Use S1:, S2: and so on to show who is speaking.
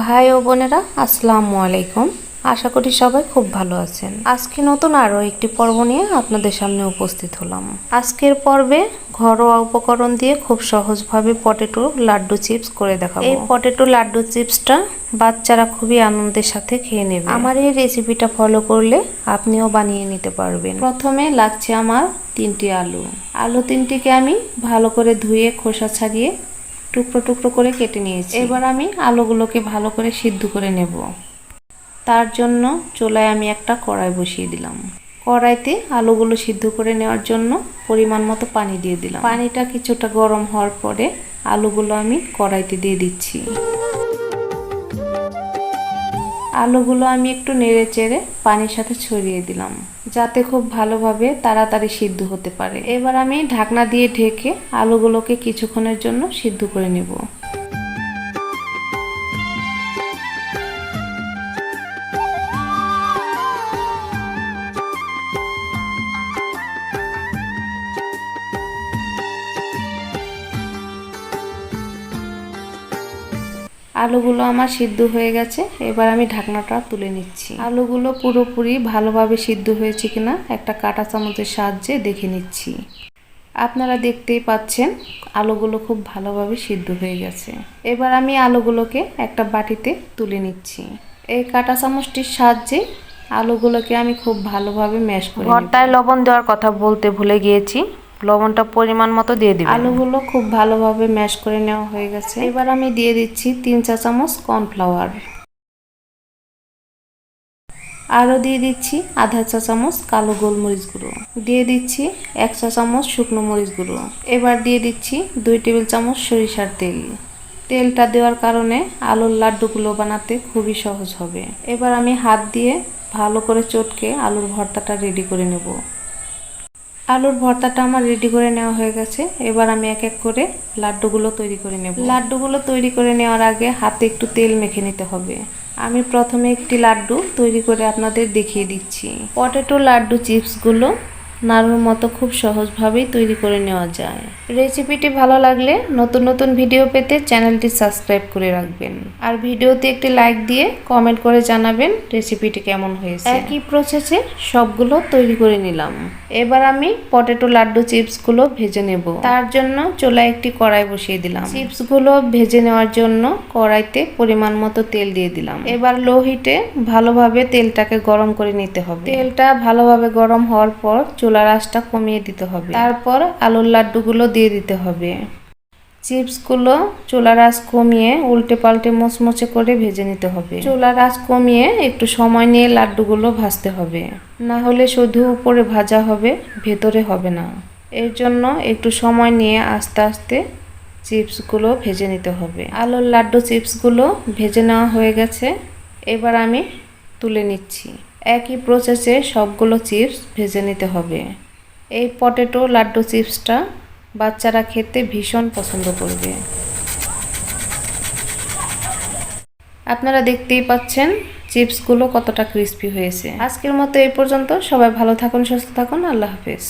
S1: ভাই ও বোনেরা আসসালামু আলাইকুম। আশা করি সবাই খুব ভালো আছেন। আজকে নতুন আরও একটি পর্ব নিয়ে আপনাদের সামনে উপস্থিত হলাম। আজকের পর্বে ঘরোয়া উপকরণ দিয়ে খুব সহজভাবে পটেটো লাড্ডু চিপস করে দেখাবো। এই পটেটো লাড্ডু চিপসটা বাচ্চারা খুবই আনন্দের সাথে খেয়ে নেবে। আমার এই রেসিপিটা ফলো করলে আপনিও বানিয়ে নিতে পারবেন। প্রথমে লাগছে আমার তিনটি আলু। আলু তিনটিকে আমি ভালো করে ধুয়ে খোসা ছাড়িয়ে টুকরো টুকরো করে কেটে নিয়েছি। এবার আমি আলুগুলোকে ভালো করে সিদ্ধ করে নেব। তার জন্য চুলায় আমি একটা কড়াই বসিয়ে দিলাম। কড়াইতে আলুগুলো সিদ্ধ করে নেওয়ার জন্য পরিমাণ মতো পানি দিয়ে দিলাম। পানিটা কিছুটা গরম হওয়ার পরে আলুগুলো আমি কড়াইতে দিয়ে দিচ্ছি। আলুগুলো আমি একটু নেড়ে চেড়ে পানির সাথে ছড়িয়ে দিলাম। যাতে খুব ভালোভাবে তাড়াতাড়ি সিদ্ধ হতে পারে। এবার আমি ঢাকনা দিয়ে ঢেকে আলুগুলোকে কিছুক্ষণের জন্য সিদ্ধ করে নেব। আলুগুলো আমার সিদ্ধ হয়ে গেছে, এবার আমি ঢাকনাটা তুলে নিচ্ছি। আলুগুলো পুরোপুরি ভালোভাবে সিদ্ধ হয়েছে কিনা একটা কাঁটা চামচের সাহায্যে দেখে নিচ্ছি। আপনারা দেখতেই পাচ্ছেন, আলুগুলো খুব ভালোভাবে সিদ্ধ হয়ে গেছে। এবার আমি আলুগুলোকে একটা বাটিতে তুলে নিচ্ছি। এই কাঁটা চামচটির সাহায্যে আলুগুলোকে আমি খুব ভালোভাবে ম্যাশ করে ভর্তায় লবণ দেওয়ার কথা বলতে ভুলে গিয়েছি। লবণটা পরিমাণ মতো দিয়ে দিবেন। আলুগুলো খুব ভালোভাবে ম্যাশ করে নেওয়া হয়ে গেছে। এবার আমি দিয়ে দিচ্ছি তিন চা চামচ কর্নফ্লাওয়ার। আরও দিয়ে দিচ্ছি আধা চা চামচ কালো গোলমরিচ গুঁড়ো। দিয়ে দিচ্ছি এক চা চামচ শুকনো মরিচ গুঁড়ো। এবার দিয়ে দিচ্ছি দুই টেবিল চামচ সরিষার তেল। তেলটা দেওয়ার কারণে আলুর লাড্ডুগুলো বানাতে খুবই সহজ হবে। এবার আমি হাত দিয়ে ভালো করে চটকে আলুর ভর্তাটা রেডি করে নেব। আলুর ভর্তাটা আমার রেডি করে নেওয়া হয়ে গেছে। এবার আমি এক এক করে লাড্ডুগুলো তৈরি করে নেব। লাড্ডুগুলো তৈরি করে নেওয়ার আগে হাতে একটু তেল মেখে নিতে হবে। আমি প্রথমে একটি লাড্ডু তৈরি করে আপনাদের দেখিয়ে দিচ্ছি। পটেটো লাড্ডু চিপসগুলো নাড়ুর মতো খুব সহজভাবেই তৈরি করে নেওয়া যায়। রেসিপিটি ভালো লাগলে নতুন নতুন ভিডিও পেতে চ্যানেলটি সাবস্ক্রাইব করে রাখবেন। আর ভিডিওতে একটি লাইক দিয়ে কমেন্ট করে জানাবেন রেসিপিটি কেমন হয়েছে। একই প্রসেসে সবগুলো তৈরি করে নিলাম। এবার আমি পটেটো লাড্ডু চিপসগুলো ভেজে নেব। তার জন্য চুলায় একটি কড়াই বসিয়ে দিলাম। চিপসগুলো ভেজে নেওয়ার জন্য কড়াইতে পরিমাণ মতো তেল দিয়ে দিলাম। এবার লো হিটে ভালোভাবে তেলটাকে গরম করে নিতে হবে। তেলটা ভালোভাবে গরম হওয়ার পর চুলার আঁচটা কমিয়ে দিতে হবে। তারপর আলুর লাড্ডুগুলো দিয়ে দিতে হবে। চিপসগুলো চুলার আঁচ কমিয়ে উল্টে পাল্টে মোচমোচে করে ভেজে নিতে হবে। চুলার আঁচ কমিয়ে একটু সময় নিয়ে লাড্ডুগুলো ভাজতে হবে। না হলে শুধু উপরে ভাজা হবে, ভেতরে হবে না। এর জন্য একটু সময় নিয়ে আস্তে আস্তে চিপসগুলো ভেজে নিতে হবে। আলুর লাড্ডু চিপসগুলো ভেজে নেওয়া হয়ে গেছে। এবার আমি তুলে নিচ্ছি। একই প্রসেসে সবগুলো চিপস ভেজে নিতে হবে। এই পটেটো লাড্ডু চিপসটা বাচ্চারা খেতে ভীষণ পছন্দ করবে। আপনারা দেখতেই পাচ্ছেন চিপসগুলো কতটা ক্রিস্পি হয়েছে। আজকের মতো এই পর্যন্ত। সবাই ভালো থাকুন, সুস্থ থাকুন। আল্লাহ হাফেজ।